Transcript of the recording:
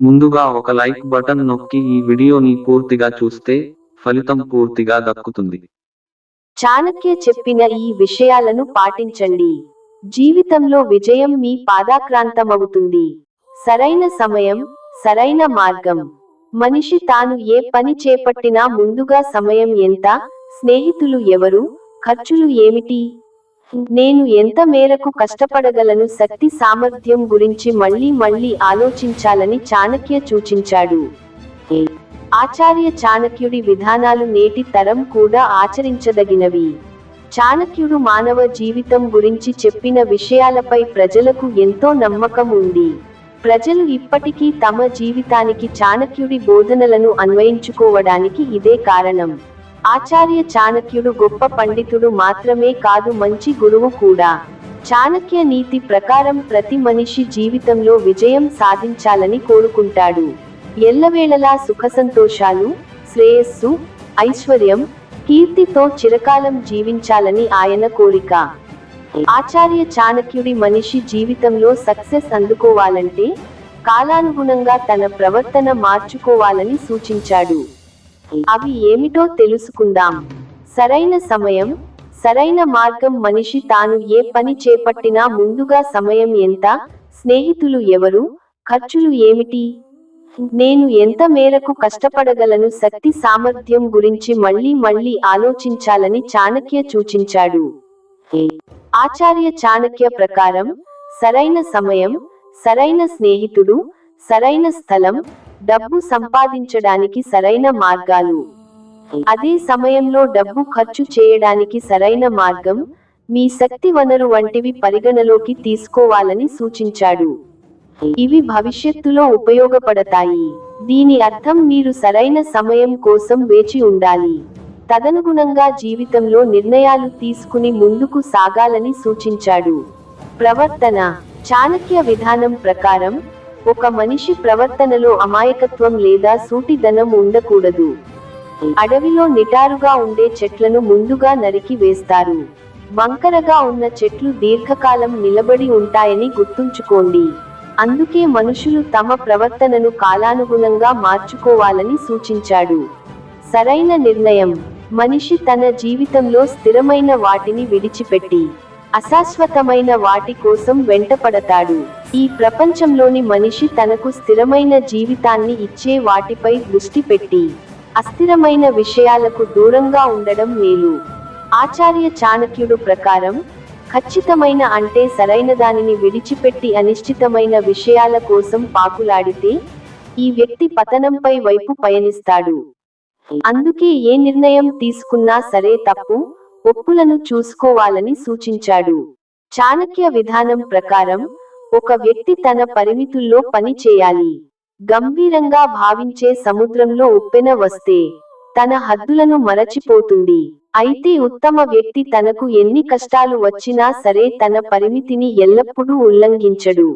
ముందుగా ఒక like button నొక్కి ఈ వీడియోని పూర్తిగా చూస్తే ఫలితం పూర్తిగా దక్కుతుంది. చాణక్య చెప్పిన ఈ విషయాలను పాటించండి. జీవితంలో విజయం మీ పాదాక్రాంతమవుతుంది. సరైన సమయం సరైన మార్గం. మనిషి తాను ఏ పని చేపట్టినా ముందుగా సమయం ఎంత స్నేహితులు ఎవరు ఖర్చులు ఏమిటి? నేను ఎంత మేరకు కష్టపడగలను శక్తి సామర్థ్యం గురించి మళ్ళీ మళ్ళీ ఆలోచించాలని చాణక్య సూచించాడు. ఆచార్య చాణక్యుడి విధానాలు నేటి తరం కూడా ఆచరించదగినవి. చాణక్యుడు మానవ జీవితం గురించి చెప్పిన విషయాలపై ప్రజలకు ఎంతో నమ్మకం ఉంది. ప్రజలు ఇప్పటికీ తమ జీవితానికి చాణక్యుడి బోధనలను అన్వయించుకోవడానికి ఇదే కారణం. ఆచార్య చాణక్యుడు గొప్ప పండితుడు మాత్రమే కాదు మంచి గురువు కూడా. చాణక్య నీతి ప్రకారం ప్రతి మనిషి జీవితంలో విజయం సాధించాలని కోరుకుంటాడు. ఎల్లవేళలా సుఖసంతోషాలు శ్రేయస్సు ఐశ్వర్యం కీర్తితో చిరకాలం జీవించాలని ఆయన కోరిక. ఆచార్య చాణక్యుడి మనిషి జీవితంలో సక్సెస్ అందుకోవాలంటే కాలానుగుణంగా తన ప్రవర్తన మార్చుకోవాలని సూచించాడు. అవి ఏమిటో తెలుసుకుందాం. సరైన సమయం సరైన మార్గం మనిషి తాను ఏ పని చేపట్టినా ముందుగా సమయం ఎంత స్నేహితులు ఎవరు ఖర్చులు ఏమిటి? నేను ఎంత మేరకు కష్టపడగలను శక్తి సామర్థ్యం గురించి మళ్ళీ మళ్ళీ ఆలోచించాలని చాణక్య సూచించాడు. ఆచార్య చాణక్య ప్రకారం సరైన సమయం సరైన స్నేహితుడు సరైన స్థలం డబ్బు సంపాదించడానికి సరైన మార్గాలు. అదే సమయంలో డబ్బు ఖర్చు చేయడానికి సరైన మార్గం మీ శక్తి వనరు వంటివి పరిగణలోకి తీసుకోవాలని సూచించాడు. ఇవి భవిష్యత్తులో ఉపయోగపడతాయి. దీని అర్థం మీరు సరైన సమయం కోసం వేచి ఉండాలి. తదనుగుణంగా జీవితంలో నిర్ణయాలు తీసుకుని ముందుకు సాగాలని సూచించాడు. ప్రవర్తన చాణక్య విధానం ప్రకారం ఒక మనిషి ప్రవర్తనలో అమాయకత్వం లేదా సూటిదనం ఉండకూడదు. అడవిలో నిటారుగా ఉండే చెట్లను ముందుగా నరికి వేస్తారు. వంకరగా ఉన్న చెట్లు దీర్ఘకాలం నిలబడి ఉంటాయని గుర్తుంచుకోండి. అందుకే మనుషులు తమ ప్రవర్తనను కాలానుగుణంగా మార్చుకోవాలని సూచించాడు. సరైన నిర్ణయం. మనిషి తన జీవితంలో స్థిరమైన వాటిని విడిచిపెట్టి అశాశ్వతమైన వాటి కోసం వెంటపడతాడు. ఈ ప్రపంచంలోని మనిషి తనకు స్థిరమైన జీవితాన్ని ఇచ్చే వాటిపై దృష్టి పెట్టి అస్థిరమైన విషయాలకు దూరంగా ఉండడం మేలు. ఆచార్య చాణక్యుడు ప్రకారం ఖచ్చితమైన అంటే సరైన దానిని విడిచిపెట్టి అనిశ్చితమైన విషయాల కోసం పాకులాడితే ఈ వ్యక్తి పతనంపై వైపు పయనిస్తాడు. అందుకే ఏ నిర్ణయం తీసుకున్నా సరే తప్పు ఒప్పులను చూసుకోవాలని సూచించాడు. చాణక్య విధానం ప్రకారం ఒక వ్యక్తి తన పరిమితుల్లో పని చేయాలి. గంభీరంగా భావించే సముద్రంలో ఉప్పెన వస్తే తన హద్దులను మరచిపోతుంది. అయితే ఉత్తమ వ్యక్తి తనకు ఎన్ని కష్టాలు వచ్చినా సరే తన పరిమితిని ఎల్లప్పుడూ ఉల్లంఘించడు.